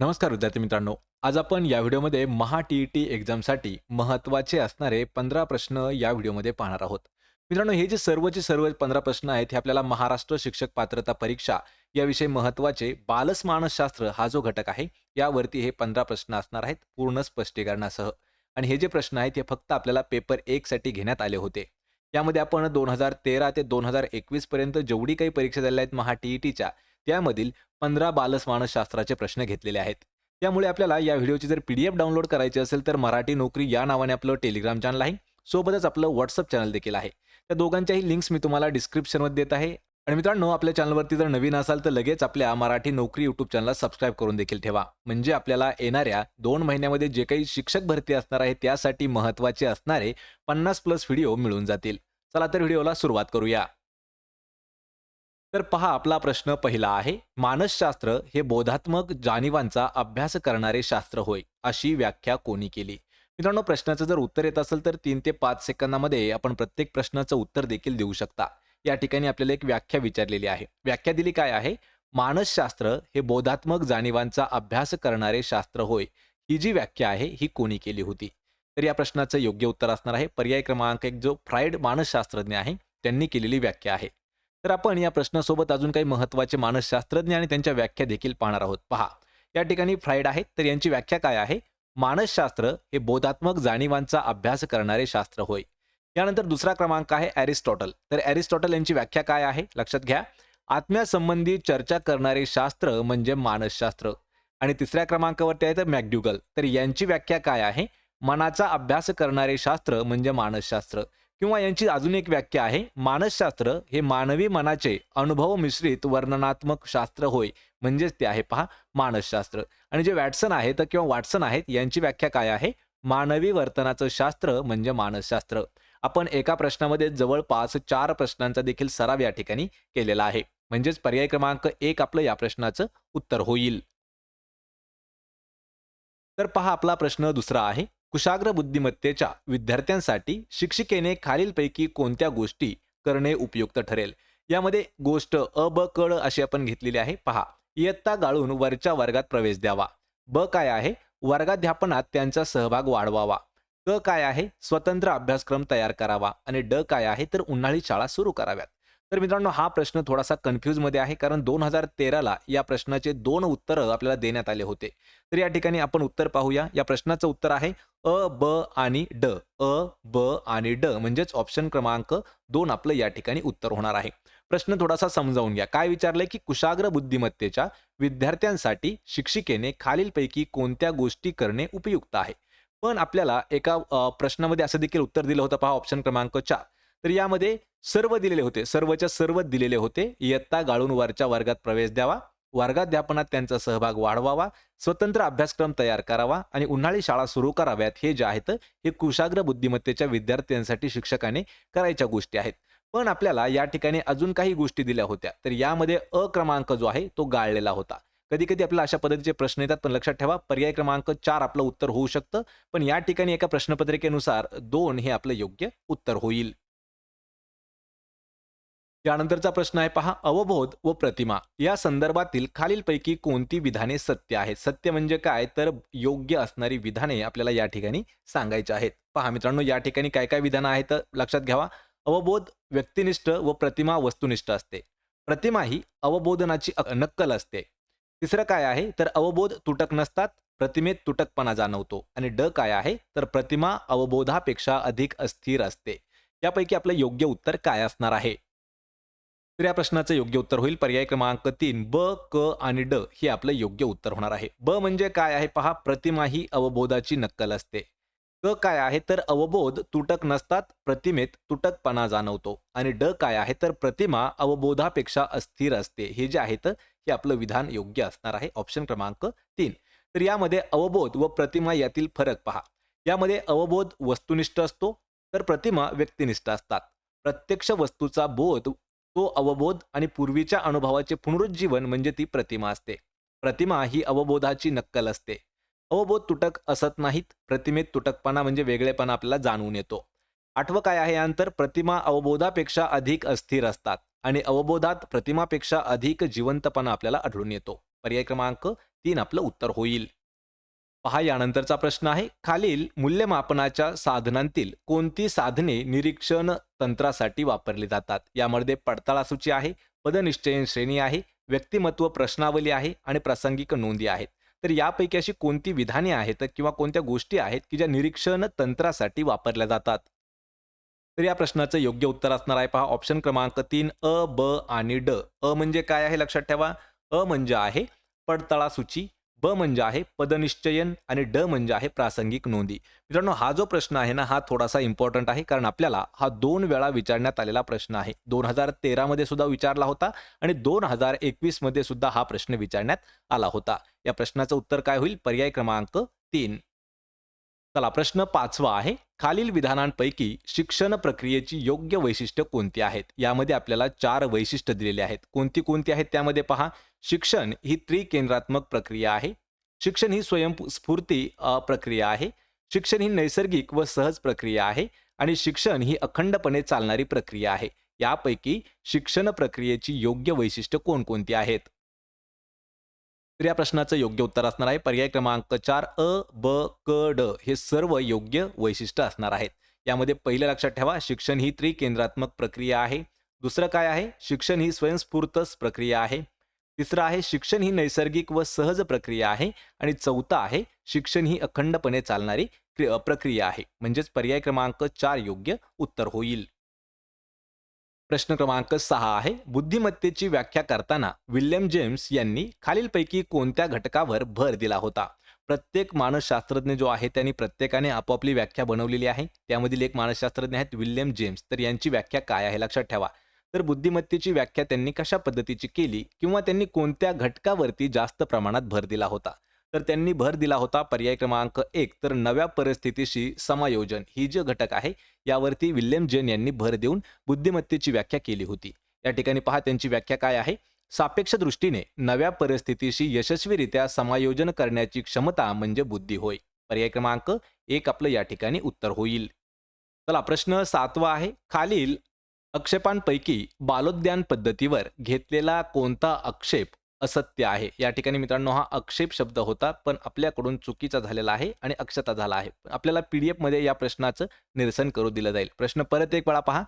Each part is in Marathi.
नमस्कार विद्यार्थी मित्रांनो. आज आपण या व्हिडिओमध्ये महा टी ई टी एक्झामसाठी महत्त्वाचे असणारे पंधरा प्रश्न या व्हिडिओमध्ये पाहणार आहोत. मित्रांनो हे जे सर्वचे सर्व पंधरा प्रश्न आहेत हे आपल्याला महाराष्ट्र शिक्षक पात्रता परीक्षा याविषयी महत्त्वाचे बालसमानसशास्त्र हा जो घटक आहे यावरती हे पंधरा प्रश्न असणार आहेत पूर्ण स्पष्टीकरणासह. आणि हे जे प्रश्न आहेत हे फक्त आपल्याला पेपर एकसाठी घेण्यात आले होते. यामध्ये आपण दोन हजार तेरा ते दोन हजार एकवीसपर्यंत जेवढी काही परीक्षा झाल्या आहेत महा टी ई टीच्या त्यामधील पंधरा बालसमानसशास्त्राचे प्रश्न घेतलेले आहेत. त्यामुळे आपल्याला या व्हिडिओची जर पी डी एफ डाउनलोड करायची असेल तर मराठी नोकरी या नावाने आपलं टेलिग्राम चॅनल आहे. सोबतच आपलं व्हॉट्सअप चॅनल देखील आहे. त्या दोघांच्याही लिंक्स मी तुम्हाला डिस्क्रिप्शनमध्ये देत आहे. आणि मित्रांनो आपल्या चॅनलवरती जर नवीन असाल तर लगेच आपल्या मराठी नोकरी यूट्यूब चॅनलला सबस्क्राईब करून देखील ठेवा. म्हणजे आपल्याला येणाऱ्या दोन महिन्यामध्ये जे काही शिक्षक भरती असणार आहे त्यासाठी महत्त्वाचे असणारे पन्नास प्लस व्हिडिओ मिळून जातील. चला तर व्हिडिओला सुरुवात करूया. तर पहा आपला प्रश्न पहिला आहे मानसशास्त्र हे बोधात्मक जाणीवांचा अभ्यास करणारे शास्त्र होय अशी व्याख्या कोणी केली? मित्रांनो प्रश्नाचं जर उत्तर येत असेल तर तीन ते पाच सेकंदामध्ये आपण प्रत्येक प्रश्नाचं उत्तर देखील देऊ शकता. या ठिकाणी आपल्याला एक व्याख्या विचारलेली आहे. व्याख्या दिली काय आहे? मानसशास्त्र हे बोधात्मक जाणीवांचा अभ्यास करणारे शास्त्र होय. ही जी व्याख्या आहे ही कोणी केली होती? तर या प्रश्नाचं योग्य उत्तर असणार आहे. पर्याय क्रमांक एक जो फ्राईड मानसशास्त्रज्ञ आहे त्यांनी केलेली व्याख्या आहे. तर आपण या प्रश्नासोबत अजून काही महत्त्वाचे मानसशास्त्रज्ञ आणि त्यांच्या व्याख्या देखील पाहणार आहोत. पहा या ठिकाणी फ्राईड आहेत तर यांची व्याख्या काय आहे? मानसशास्त्र हे बोधात्मक जाणीवांचा अभ्यास करणारे शास्त्र होय. यानंतर दुसरा क्रमांक आहे ॲरिस्टॉटल. तर ॲरिस्टॉटल यांची व्याख्या काय आहे? लक्षात घ्या. आत्म्यासंबंधी चर्चा करणारे शास्त्र म्हणजे मानसशास्त्र. आणि तिसऱ्या क्रमांकावरती आहे तर मॅग्ड्युगल तर यांची व्याख्या काय आहे? मनाचा अभ्यास करणारे शास्त्र म्हणजे मानसशास्त्र. किंवा यांची अजून एक व्याख्या आहे मानसशास्त्र हे मानवी मनाचे अनुभव मिश्रित वर्णनात्मक शास्त्र होय म्हणजेच ते आहे पहा मानसशास्त्र. आणि जे वॅटसन आहेत किंवा वॅटसन आहेत यांची व्याख्या काय आहे? मानवी वर्तनाचं शास्त्र म्हणजे मानसशास्त्र. आपण एका प्रश्नामध्ये जवळपास चार प्रश्नांचा देखील सराव या ठिकाणी केलेला आहे. म्हणजेच पर्याय क्रमांक एक आपलं या प्रश्नाचं उत्तर होईल. तर पहा आपला प्रश्न दुसरा आहे. कुशाग्र बुद्धिमत्तेच्या विद्यार्थ्यांसाठी शिक्षिकेने खालीलपैकी कोणत्या गोष्टी करणे उपयुक्त ठरेल? यामध्ये गोष्ट अ ब कड अशी आपण घेतलेली आहे. पहा इयत्ता गाळून वरच्या वर्गात प्रवेश द्यावा. ब काय आहे? वर्गाध्यापनात त्यांचा सहभाग वाढवावा. क काय आहे? स्वतंत्र अभ्यासक्रम तयार करावा. आणि ड काय आहे? तर उन्हाळी शाळा सुरू कराव्यात. तर मित्रांनो हा प्रश्न थोडासा कन्फ्यूजमध्ये आहे कारण दोन हजार तेराला या प्रश्नाचे दोन उत्तरं आपल्याला देण्यात आले होते. तर या ठिकाणी आपण उत्तर पाहूया. या प्रश्नाचं उत्तर आहे अ ब आणि ड. अ ब आणि ड म्हणजेच ऑप्शन क्रमांक दोन आपलं या ठिकाणी उत्तर होणार आहे. प्रश्न थोडासा समजावून घ्या. काय विचारलंय की कुशाग्र बुद्धिमत्तेच्या विद्यार्थ्यांसाठी शिक्षिकेने खालीलपैकी कोणत्या गोष्टी करणे उपयुक्त आहे? पण आपल्याला एका प्रश्नामध्ये असं देखील उत्तर दिलं होतं पहा ऑप्शन क्रमांक चार. तर यामध्ये सर्व दिलेले होते सर्वच्या सर्व दिलेले होते. इयत्ता गाळून वरच्या वर्गात प्रवेश द्यावा. वर्गाध्यापनात त्यांचा सहभाग वाढवावा. स्वतंत्र अभ्यासक्रम तयार करावा आणि उन्हाळी शाळा सुरू कराव्यात हे जे आहेत हे कुशाग्र बुद्धिमत्तेच्या विद्यार्थ्यांसाठी शिक्षकाने करायच्या गोष्टी आहेत. पण आपल्याला या ठिकाणी अजून काही गोष्टी दिल्या होत्या. तर यामध्ये अ क्रमांक जो आहे तो गाळलेला होता. कधी कधी आपल्याला अशा पद्धतीचे प्रश्न येतात पण लक्षात ठेवा पर्याय क्रमांक चार आपलं उत्तर होऊ शकतं. पण या ठिकाणी एका प्रश्नपत्रिकेनुसार दोन हे आपलं योग्य उत्तर होईल. यानंतरचा प्रश्न आहे पहा अवबोध व प्रतिमा. या संदर्भातील खालीलपैकी कोणती विधाने सत्य आहेत? सत्य म्हणजे काय? तर योग्य असणारी विधाने आपल्याला या ठिकाणी सांगायची आहेत. पहा मित्रांनो या ठिकाणी काय काय विधानं आहेत लक्षात घ्यावा. अवबोध व्यक्तिनिष्ठ व प्रतिमा वस्तुनिष्ठ असते. प्रतिमा ही अवबोधनाची नक्कल असते. तिसरं काय आहे? तर अवबोध तुटक नसतात प्रतिमेत तुटकपणा जाणवतो. आणि ड काय आहे? तर प्रतिमा अवबोधापेक्षा अधिक अस्थिर असते. यापैकी आपलं योग्य उत्तर काय असणार आहे? तर या प्रश्नाचं योग्य उत्तर होईल. पर्याय क्रमांक तीन ब क आणि ड हे आपलं योग्य उत्तर होणार आहे. ब म्हणजे काय आहे पहा प्रतिमा ही अवबोधाची नक्कल असते. क काय आहे तर अवबोध तुटक नसतात प्रतिमेत तुटकपणा जाणवतो. आणि ड काय आहे तर प्रतिमा अवबोधापेक्षा अस्थिर असते. हे जे आहेत हे आपलं विधान योग्य असणार आहे. ऑप्शन क्रमांक तीन. तर यामध्ये अवबोध व प्रतिमा यातील फरक पहा. यामध्ये अवबोध वस्तुनिष्ठ असतो तर प्रतिमा व्यक्तिनिष्ठ असतात. प्रत्यक्ष वस्तूचा बोध तो अवबोध आणि पूर्वीच्या अनुभवाचे पुनरुज्जीवन म्हणजे ती प्रतिमा असते. प्रतिमा ही अवबोधाची नक्कल असते. अवबोध तुटक असत नाहीत प्रतिमेत तुटकपणा म्हणजे वेगळेपणा आपल्याला जाणून येतो. आठवं काय आहे अंतर प्रतिमा अवबोधापेक्षा अधिक अस्थिर असतात आणि अवबोधात प्रतिमापेक्षा अधिक जिवंतपणा आपल्याला आढळून येतो. पर्याय क्रमांक तीन आपलं उत्तर होईल. पहा यानंतरचा प्रश्न आहे. खालील मूल्यमापनाच्या साधनांतील कोणती साधने निरीक्षण तंत्रासाठी वापरली जातात? यामध्ये पडताळा सूची आहे पदनिश्चयन श्रेणी आहे व्यक्तिमत्व प्रश्नावली आहे आणि प्रासंगिक नोंदी आहेत. तर यापैकी अशी कोणती विधाने आहेत किंवा कोणत्या गोष्टी आहेत की ज्या निरीक्षण तंत्रासाठी वापरल्या जातात? तर या प्रश्नाचं योग्य उत्तर असणार आहे. पहा ऑप्शन क्रमांक तीन अ ब आणि ड. अ म्हणजे काय आहे? लक्षात ठेवा. अ म्हणजे आहे पडताळा सूची ब म्हणजे आहे पदनिश्चयन आणि ड म्हणजे आहे प्रासंगिक नोंदी. मित्रांनो हा जो प्रश्न आहे ना हा थोडासा इम्पॉर्टंट आहे कारण आपल्याला हा दोन वेळा विचारण्यात आलेला प्रश्न आहे. दोन हजार तेरामध्ये सुद्धा विचारला होता आणि दोन हजार एकवीसमध्ये सुद्धा हा प्रश्न विचारण्यात आला होता. या प्रश्नाचं उत्तर काय होईल? पर्याय क्रमांक तीन. चला प्रश्न पाचवा आहे. खालील विधानांपैकी शिक्षण प्रक्रियेची योग्य वैशिष्ट्य कोणती आहेत? यामध्ये आपल्याला चार वैशिष्ट्य दिलेले आहेत. कोणती कोणती आहेत? त्यामध्ये पहा. शिक्षण ही त्रिकेंद्रात्मक प्रक्रिया आहे. शिक्षण ही स्वयंस्फूर्ती अ, प्रक्रिया आहे. शिक्षण ही नैसर्गिक व सहज प्रक्रिया आहे आणि शिक्षण ही अखंडपणे चालणारी प्रक्रिया आहे. यापैकी शिक्षण प्रक्रियेची योग्य वैशिष्ट्य कोणकोणती आहेत? तर या प्रश्नाचं योग्य उत्तर असणार आहे. पर्याय क्रमांक चार अ ब क ड हे सर्व योग्य वैशिष्ट्य असणार आहेत. यामध्ये पहिलं लक्षात ठेवा शिक्षण ही त्रिकेंद्रात्मक प्रक्रिया आहे. दुसरं काय आहे? शिक्षण ही स्वयंस्फूर्त प्रक्रिया आहे. तिसरं आहे शिक्षण ही नैसर्गिक व सहज प्रक्रिया आहे आणि चौथं आहे शिक्षण ही अखंडपणे चालणारी प्रक्रिया आहे. म्हणजेच पर्याय क्रमांक चार योग्य उत्तर होईल. प्रश्न क्रमांक सहा आहे. बुद्धिमत्तेची व्याख्या करताना विल्यम जेम्स यांनी खालीलपैकी कोणत्या घटकावर भर दिला होता? प्रत्येक मानसशास्त्रज्ञ जो आहे त्यांनी प्रत्येकाने आपापली व्याख्या बनवलेली आहे. त्यामधील एक मानसशास्त्रज्ञ आहेत विल्यम जेम्स. तर यांची व्याख्या काय आहे? लक्षात ठेवा. तर बुद्धिमत्तेची व्याख्या त्यांनी कशा पद्धतीची केली किंवा त्यांनी कोणत्या घटकावरती जास्त प्रमाणात भर दिला होता? तर त्यांनी भर दिला होता पर्याय क्रमांक एक तर नव्या परिस्थितीशी समायोजन ही जे घटक आहे यावरती विल्यम जेन यांनी भर देऊन बुद्धिमत्तेची व्याख्या केली होती. या ठिकाणी पहा त्यांची व्याख्या काय आहे. सापेक्ष दृष्टीने नव्या परिस्थितीशी यशस्वीरित्या समायोजन करण्याची क्षमता म्हणजे बुद्धी होय. पर्याय क्रमांक एक आपलं या ठिकाणी उत्तर होईल. चला प्रश्न सातवा आहे. खालील आक्षेपांपैकी बालोद्यान पद्धतीवर घेतलेला कोणता आक्षेप असत्य आहे? या ठिकाणी मित्रांनो हा आक्षेप शब्द होता पण आपल्याकडून चुकीचा झालेला आहे आणि अक्षता झाला आहे. आपल्याला पी डी एफमध्ये या प्रश्नाचं निरसन करू दिलं जाईल. प्रश्न परत एक वेळा पहा.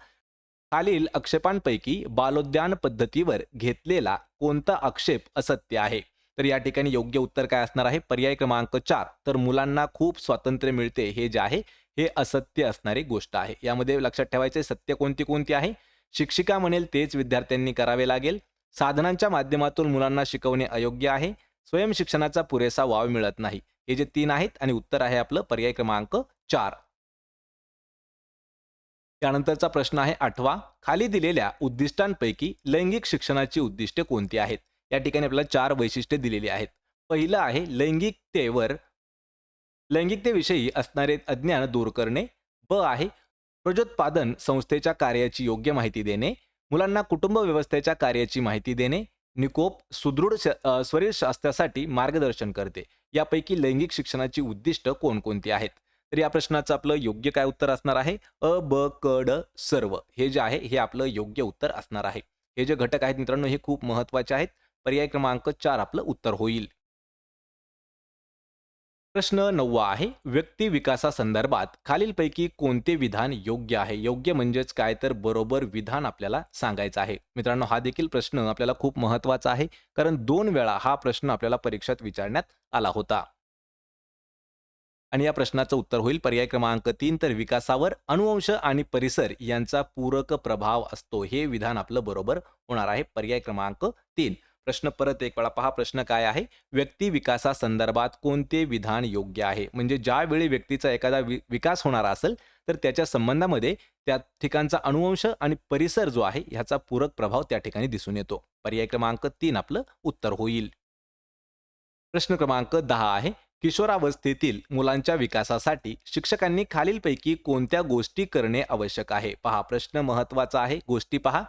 खालील आक्षेपांपैकी बालोद्यान पद्धतीवर घेतलेला कोणता आक्षेप असत्य आहे? तर या ठिकाणी योग्य उत्तर काय असणार आहे? पर्याय क्रमांक चार. तर मुलांना खूप स्वातंत्र्य मिळते हे जे आहे हे असत्य असणारी गोष्ट आहे. यामध्ये लक्षात ठेवायचे सत्य कोणती कोणती आहे? शिक्षिका म्हणेल तेच विद्यार्थ्यांनी करावे लागेल. साधनांच्या माध्यमातून मुलांना शिकवणे अयोग्य आहे. स्वयंशिक्षणाचा पुरेसा वाव मिळत नाही. हे जे तीन आहेत आणि उत्तर आहे आपलं पर्याय क्रमांक चार. त्यानंतरचा प्रश्न आहे आठवा. खाली दिलेल्या उद्दिष्टांपैकी लैंगिक शिक्षणाची उद्दिष्टे कोणती आहेत? या ठिकाणी आपल्याला चार वैशिष्ट्ये दिलेली आहेत. पहिलं आहे लैंगिकतेवर लैंगिकतेविषयी असणारे अज्ञान दूर करणे ब आहे प्रजोत्पादन संस्थेच्या कार्याची योग्य माहिती देणे मुलांना कुटुंब व्यवस्थेच्या कार्याची माहिती देणे निकोप सुदृढ स्वरीरशास्त्रासाठी स्वास्थ्यासाठी मार्गदर्शन करते. यापैकी लैंगिक शिक्षणाची उद्दिष्ट कोणकोणती आहेत? तर या प्रश्नाचं आपलं योग्य काय उत्तर असणार आहे? अ ब क ड सर्व. हे जे आहे हे आपलं योग्य उत्तर असणार आहे. हे जे घटक आहेत मित्रांनो हे खूप महत्त्वाचे आहेत. पर्याय क्रमांक चार आपलं उत्तर होईल. प्रश्न नववा आहे व्यक्ती विकासासंदर्भात खालीलपैकी कोणते विधान योग्य आहे? योग्य म्हणजेच काय? तर बरोबर विधान आपल्याला सांगायचं आहे. मित्रांनो हा देखील प्रश्न आपल्याला खूप महत्त्वाचा आहे कारण दोन वेळा हा प्रश्न आपल्याला परीक्षेत विचारण्यात आला होता. आणि या प्रश्नाचं उत्तर होईल. पर्याय क्रमांक तीन तर विकासावर अनुवंश आणि परिसर यांचा पूरक प्रभाव असतो. हे विधान आपलं बरोबर होणार आहे. पर्याय क्रमांक तीन. प्रश्न परत एक वेळा पहा प्रश्न काय आहे? व्यक्ती विकासासंदर्भात कोणते विधान योग्य आहे? म्हणजे ज्यावेळी व्यक्तीचा एखादा वि विकास होणार असेल तर त्याच्या संबंधामध्ये त्या ठिकाणचा अनुवंश आणि परिसर जो आहे ह्याचा पूरक प्रभाव त्या ठिकाणी दिसून येतो. पर्याय क्रमांक तीन आपलं उत्तर होईल. प्रश्न क्रमांक दहा आहे. किशोरावस्थेतील मुलांच्या विकासासाठी शिक्षकांनी खालीलपैकी कोणत्या गोष्टी करणे आवश्यक आहे? पहा प्रश्न महत्त्वाचा आहे. गोष्टी पहा.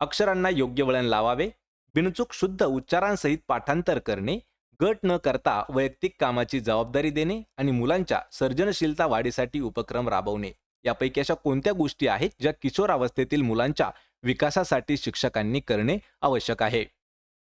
अक्षरांना योग्य वळण लावावे. बिनचूक शुद्ध उच्चारांसहित पाठांतर करणे गट न करता वैयक्तिक कामाची जबाबदारी देणे आणि मुलांच्या सर्जनशीलता वाढीसाठी उपक्रम राबवणे. यापैकी अशा कोणत्या गोष्टी आहेत ज्या किशोरावस्थेतील मुलांच्या विकासासाठी शिक्षकांनी करणे आवश्यक आहे?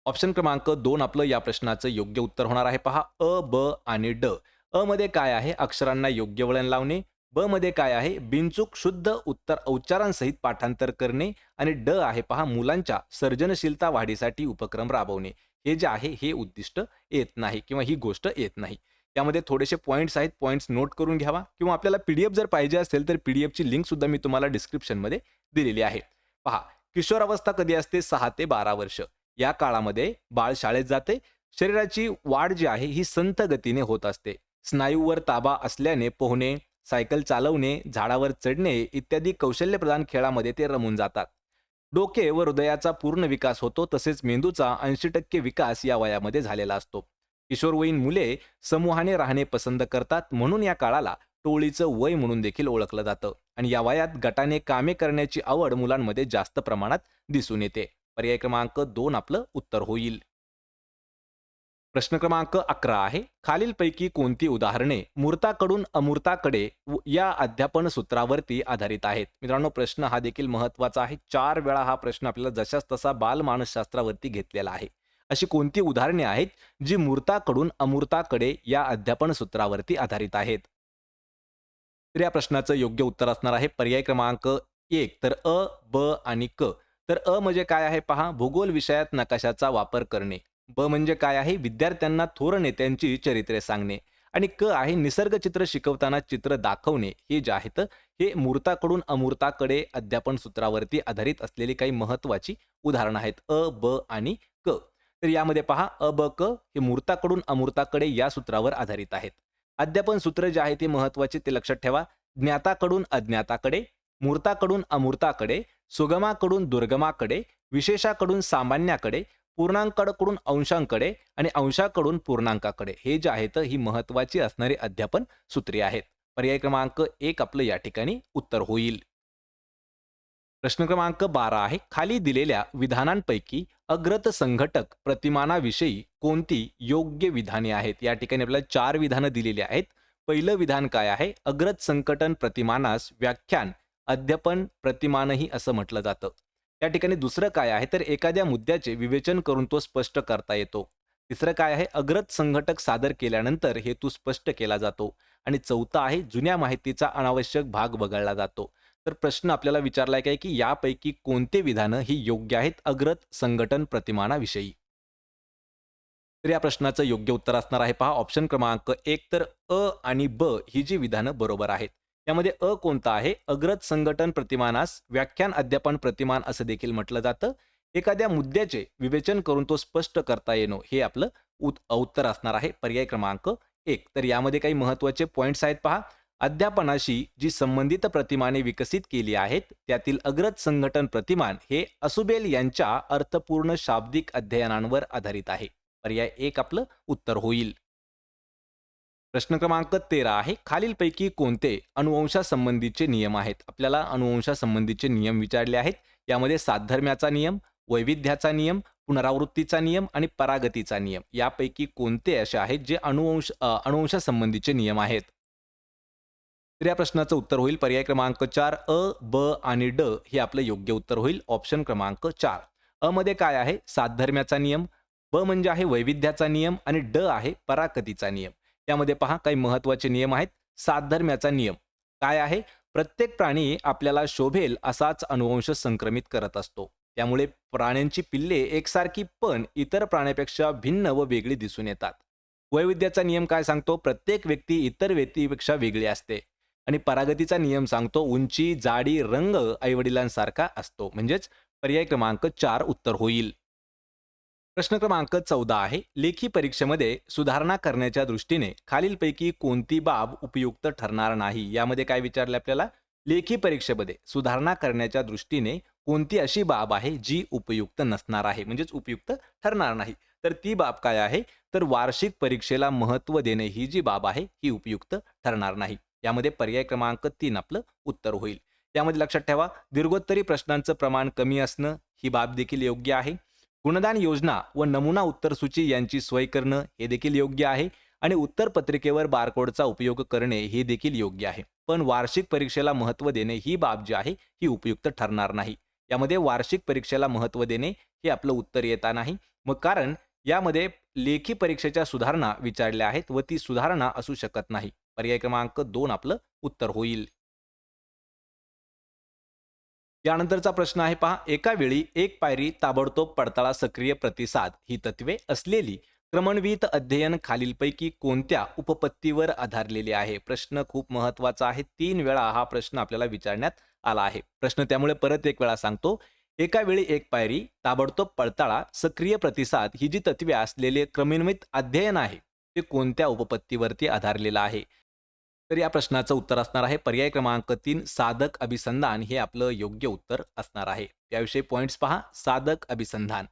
ऑप्शन क्रमांक दोन आपलं या प्रश्नाचं योग्य उत्तर होणार आहे. पहा अ ब आणि ड. अ मध्ये काय आहे? अक्षरांना योग्य वळण लावणे ब मध्ये काय आहे? बिनचूक शुद्ध उत्तर औच्चारांसहित पाठांतर करणे आणि ड आहे पहा मुलांच्या सर्जनशीलता वाढीसाठी उपक्रम राबवणे. हे जे आहे हे उद्दिष्ट येत नाही किंवा ही गोष्ट येत नाही. त्यामध्ये थोडेसे पॉईंट्स आहेत. पॉईंट्स नोट करून घ्यावा किंवा आपल्याला पीडीएफ जर पाहिजे असेल तर पीडीएफची लिंक सुद्धा मी तुम्हाला डिस्क्रिप्शनमध्ये दिलेली आहे. पहा किशोरावस्था कधी असते? सहा ते बारा वर्ष. या काळामध्ये बाळ शाळेत जाते. शरीराची वाढ जी आहे ही संथ गतीने होत असते. स्नायूवर ताबा असल्याने पोहणे सायकल चालवणे झाडावर चढणे इत्यादी कौशल्यप्रधान खेळामध्ये ते रमून जातात. डोके व हृदयाचा पूर्ण विकास होतो तसेच मेंदूचा ऐंशी टक्के विकास या वयामध्ये झालेला असतो. किशोरवयीन मुले समूहाने राहणे पसंत करतात म्हणून या काळाला टोळीचं वय म्हणून देखील ओळखलं जातं आणि या वयात गटाने कामे करण्याची आवड मुलांमध्ये जास्त प्रमाणात दिसून येते. पर्याय क्रमांक दोन आपलं उत्तर होईल. प्रश्न क्रमांक अकरा आहे. खालीलपैकी कोणती उदाहरणे मूर्ताकडून अमूर्ताकडे व- या अध्यापन सूत्रावरती आधारित आहेत? मित्रांनो प्रश्न हा देखील महत्त्वाचा आहे. चार वेळा हा प्रश्न आपल्याला जशाच तसा बालमानसशास्त्रावरती घेतलेला आहे. अशी कोणती उदाहरणे आहेत जी मूर्ताकडून अमूर्ताकडे या अध्यापन सूत्रावरती आधारित आहेत? तर या प्रश्नाचं योग्य उत्तर असणार आहे. पर्याय क्रमांक एक. तर अ ब आणि क. तर अ म्हणजे काय आहे पहा? भूगोल विषयात नकाशाचा वापर करणे. ब म्हणजे काय आहे? विद्यार्थ्यांना थोर नेत्यांची चरित्रे सांगणे. आणि क आहे निसर्ग चित्र शिकवताना चित्र दाखवणे. हे जे आहेत हे मूर्ताकडून अमूर्ताकडे अध्यापन सूत्रावरती आधारित असलेली काही महत्वाची उदाहरणं आहेत. अ ब आणि क. तर यामध्ये पहा अ ब क हे मूर्ताकडून अमूर्ताकडे या सूत्रावर आधारित आहेत. अध्यापन सूत्र जे आहे ते महत्त्वाचे ते लक्षात ठेवा. ज्ञाताकडून अज्ञाताकडे मूर्ताकडून अमूर्ताकडे सुगमाकडून दुर्गमाकडे विशेषाकडून सामान्याकडे पूर्णांकाकडून अंशांकडे आणि अंशाकडून पूर्णांकाकडे. हे जे आहेत ही महत्वाची असणारी अध्यापन सूत्रे आहेत. पर्याय क्रमांक एक आपलं या ठिकाणी उत्तर होईल. प्रश्न क्रमांक बारा आहे. खाली दिलेल्या विधानांपैकी अग्रत संघटक प्रतिमानाविषयी कोणती योग्य विधाने आहेत? या ठिकाणी आपल्याला चार विधानं दिलेली आहेत. पहिलं विधान काय आहे? अग्रत संकटन प्रतिमानास व्याख्यान अध्यापन प्रतिमानही असं म्हटलं जातं. त्या ठिकाणी दुसरं काय आहे? तर एखाद्या मुद्द्याचे विवेचन करून तो स्पष्ट करता येतो. तिसरं काय आहे? अग्रत संघटक सादर केल्यानंतर हेतू स्पष्ट केला जातो आणि चौथा आहे जुन्या माहितीचा अनावश्यक भाग वगळला जातो. तर प्रश्न आपल्याला विचारलाय काय की यापैकी कोणते विधानं ही योग्य आहेत अग्रत संघटन प्रतिमानाविषयी? तर या प्रश्नाचं योग्य उत्तर असणार आहे. पहा ऑप्शन क्रमांक एक तर अ आणि ब ही जी विधानं बरोबर आहेत. यामध्ये अ कोणता आहे? अग्रत संघटन प्रतिमानास व्याख्यान अध्यापन प्रतिमान असं देखील म्हटलं जातं. एखाद्या मुद्द्याचे विवेचन करून तो स्पष्ट करता येणं हे आपलं उत उत्तर असणार आहे. पर्याय क्रमांक एक. तर यामध्ये काही महत्त्वाचे पॉईंट्स आहेत पहा. अध्यापनाशी जी संबंधित प्रतिमाने विकसित केली आहेत त्यातील अग्रत संघटन प्रतिमान हे असुबेल यांच्या अर्थपूर्ण शाब्दिक अध्ययनांवर आधारित आहे. पर्याय एक आपलं उत्तर होईल. प्रश्न क्रमांक तेरा आहे खालीलपैकी कोणते अनुवंशासंबंधीचे नियम आहेत? आपल्याला अनुवंशासंबंधीचे नियम विचारले आहेत. यामध्ये साधर्म्याचा नियम वैविध्याचा नियम पुनरावृत्तीचा नियम आणि परागतीचा नियम. यापैकी कोणते असे आहेत जे अनुवंश अनुवंशासंबंधीचे नियम आहेत? तर या प्रश्नाचं उत्तर होईल. पर्याय क्रमांक चार अ ब आणि ड हे आपलं योग्य उत्तर होईल. ऑप्शन क्रमांक चार. अ मध्ये काय आहे? साधर्म्याचा नियम ब म्हणजे आहे वैविध्याचा नियम आणि ड आहे पराकतीचा नियम. यामध्ये पहा काही महत्त्वाचे नियम आहेत. साधर्म्याचा नियम. काय आहे? प्रत्येक प्राणी आपल्याला शोभेल असाच अनुवंश संक्रमित करत असतो. त्यामुळे प्राण्यांची पिल्ले एकसारखी पण इतर प्राण्यापेक्षा भिन्न व वेगळी दिसून येतात. वैविध्याचा नियम काय सांगतो? प्रत्येक व्यक्ती इतर व्यक्तीपेक्षा वेगळी असते. आणि परागतीचा नियम सांगतो उंची जाडी रंग आईवडिलांसारखा असतो. म्हणजेच पर्याय क्रमांक चार उत्तर होईल. प्रश्न क्रमांक चौदा आहे. लेखी परीक्षेमध्ये सुधारणा करण्याच्या दृष्टीने खालीलपैकी कोणती बाब उपयुक्त ठरणार नाही? यामध्ये काय विचारले आपल्याला? लेखी परीक्षेमध्ये सुधारणा करण्याच्या दृष्टीने कोणती अशी बाब आहे जी उपयुक्त नसणार आहे? म्हणजेच उपयुक्त ठरणार नाही. तर ती बाब काय आहे? तर वार्षिक परीक्षेला महत्त्व देणे ही जी बाब आहे ही उपयुक्त ठरणार नाही. यामध्ये पर्याय क्रमांक तीन आपलं उत्तर होईल. यामध्ये लक्षात ठेवा दीर्घोत्तरी प्रश्नांचं प्रमाण कमी असणं ही बाब देखील योग्य आहे. गुणदान योजना व नमुना उत्तरसूची यांची सोय करणं हे देखील योग्य आहे आणि उत्तर पत्रिकेवर बारकोडचा उपयोग करणे हे देखील योग्य आहे. पण वार्षिक परीक्षेला महत्त्व देणे ही बाब जी आहे ही उपयुक्त ठरणार नाही. यामध्ये वार्षिक परीक्षेला महत्त्व देणे हे आपलं उत्तर येता नाही. मग कारण यामध्ये लेखी परीक्षेच्या सुधारणा विचारल्या आहेत व ती सुधारणा असू शकत नाही. पर्याय क्रमांक दोन आपलं उत्तर होईल. यानंतरचा प्रश्न आहे पहा. एका वेळी एक पायरी ताबडतोब पडताळा सक्रिय प्रतिसाद ही तत्वे असलेली क्रमणवीत अध्ययन खालीलपैकी कोणत्या उपपत्तीवर आधारलेले आहे? प्रश्न खूप महत्त्वाचा आहे. तीन वेळा हा प्रश्न आपल्याला विचारण्यात आला आहे. प्रश्न त्यामुळे परत एक वेळा सांगतो. एका वेळी एक पायरी ताबडतोब पडताळा सक्रिय प्रतिसाद ही जी तत्वे असलेले क्रमन्वित अध्ययन आहे ते कोणत्या उपपत्तीवरती आधारलेलं आहे? तर या प्रश्नाचं उत्तर असणार आहे. पर्याय क्रमांक तीन साधक अभिसंधान हे आपलं योग्य उत्तर असणार आहे. याविषयी पॉईंट्स पहा. साधक अभिसंधान.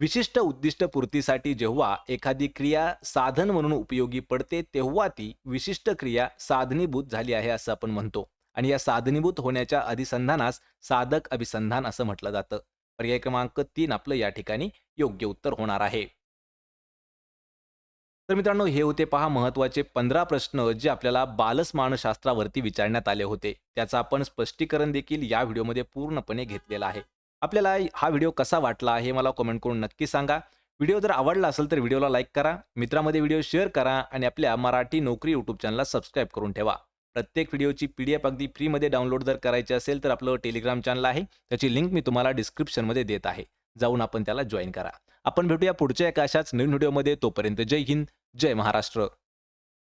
विशिष्ट उद्दिष्ट पूर्तीसाठी जेव्हा एखादी क्रिया साधन म्हणून उपयोगी पडते तेव्हा ती विशिष्ट क्रिया साधनीभूत झाली आहे असं आपण म्हणतो. आणि या साधनीभूत होण्याच्या अधिसंधानास साधक अभिसंधान असं म्हटलं जातं. पर्याय क्रमांक तीन आपलं या ठिकाणी योग्य उत्तर होणार आहे. तर मित्रांनो हे होते पहा महत्त्वाचे पंधरा प्रश्न जे आपल्याला बालस्मानशास्त्रावरती विचारण्यात आले होते. त्याचं आपण स्पष्टीकरण देखील या व्हिडिओमध्ये पूर्णपणे घेतलेलं आहे. आपल्याला हा व्हिडिओ कसा वाटला हे मला कमेंट करून नक्की सांगा. व्हिडिओ जर आवडला असेल तर व्हिडिओला लाईक करा मित्रामध्ये व्हिडिओ शेअर करा आणि आपल्या मराठी नोकरी यूट्यूब चॅनलला सबस्क्राईब करून ठेवा. प्रत्येक व्हिडिओची पी डी एफ अगदी फ्रीमध्ये डाउनलोड जर करायची असेल तर आपलं टेलिग्राम चॅनल आहे. त्याची लिंक मी तुम्हाला डिस्क्रिप्शनमध्ये देत आहे. जाऊन आपण त्याला जॉईन करा. आपण भेटूया पुढच्या एका अशाच नवीन व्हिडिओमध्ये. तोपर्यंत जय हिंद. जय महाराष्ट्र.